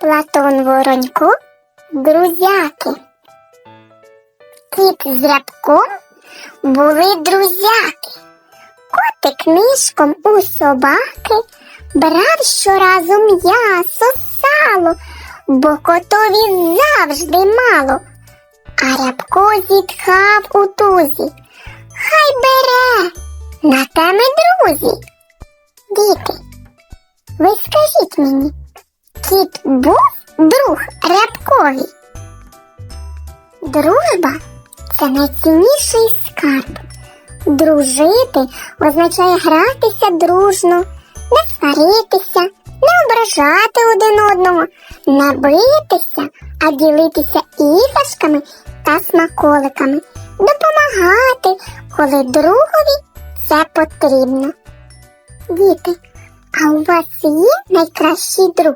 Платон Воронько, друзяки. Кіт з рябком були друзяки. Котик мішком у собаки брав щоразу м'ясо, сало, бо котові завжди мало. А рябко зітхав у тузі. Хай бере, на те ми друзі. Діти, ви скажіть мені, кіт був друг рябкові? Дружба це найцінніший скарб. Дружити означає гратися дружно, не сваритися, не ображати один одного, не битися, а ділитися іграшками та смаколиками, допомагати, коли другові це потрібно. Діти, а у вас є найкращий друг?